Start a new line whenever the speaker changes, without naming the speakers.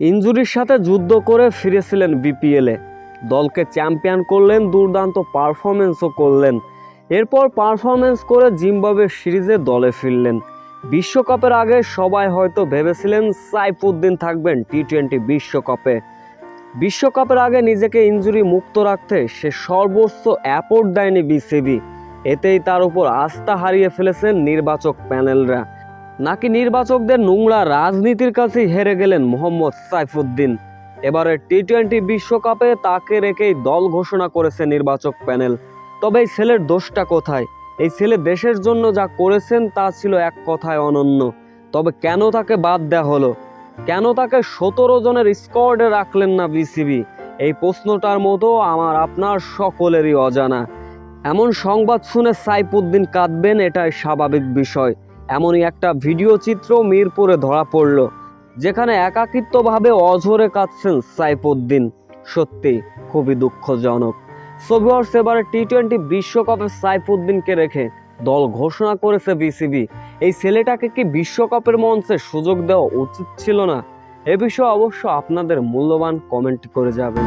ইনজুরির সাথে যুদ্ধ করে ফিরেছিলেন বিপিএলে দলকে চ্যাম্পিয়ন করলেন, দুর্দান্ত পারফরমেন্সও করলেন। এরপর পারফরমেন্স করে জিম্বাবুয়ে সিরিজে দলে ফিরলেন। বিশ্বকাপের আগে সবাই হয়তো ভেবেছিলেন সাইফুদ্দিন থাকবেন টি টোয়েন্টি বিশ্বকাপে। বিশ্বকাপের আগে নিজেকে ইনজুরি মুক্ত রাখতে সে সর্বোচ্চ অ্যাপোর্ট দেয়নি বিসিবি। এতেই তার উপর আস্থা হারিয়ে ফেলেছেন নির্বাচক প্যানেলরা। নাকি নির্বাচকদের নোংরা রাজনীতির কাছেই হেরে গেলেন মোহাম্মদ সাইফুদ্দিন। এবারে টি টোয়েন্টি বিশ্বকাপে তাকে রেখেই দল ঘোষণা করেছে নির্বাচক প্যানেল। তবে এই ছেলের দোষটা কোথায়? এই ছেলে দেশের জন্য যা করেছেন তা ছিল এক কথায় অনন্য। তবে কেন তাকে বাদ দেওয়া হলো? কেন তাকে সতেরো জনের স্কোয়াডে রাখলেন না বিসিবি? এই প্রশ্নটার মতো আমার আপনার সকলেরই অজানা। এমন সংবাদ শুনে সাইফুদ্দিন কাঁদবেন, এটাই স্বাভাবিক বিষয়। এমনই একটা ভিডিও চিত্র মিরপুরে ধরা পড়ল, যেখানে একাকিত্বভাবে অঝরে কাঁদছেন সাইফুদ্দিন। সত্যি খুবই দুঃখজনক। সোভিয়ার্স এবারে টি টোয়েন্টি বিশ্বকাপে সাইফুদ্দিনকে রেখে দল ঘোষণা করেছে বিসিবি। এই ছেলেটাকে কি বিশ্বকাপের মঞ্চে সুযোগ দেওয়া উচিত ছিল না? এ বিষয়ে অবশ্য আপনাদের মূল্যবান কমেন্ট করে যাবেন।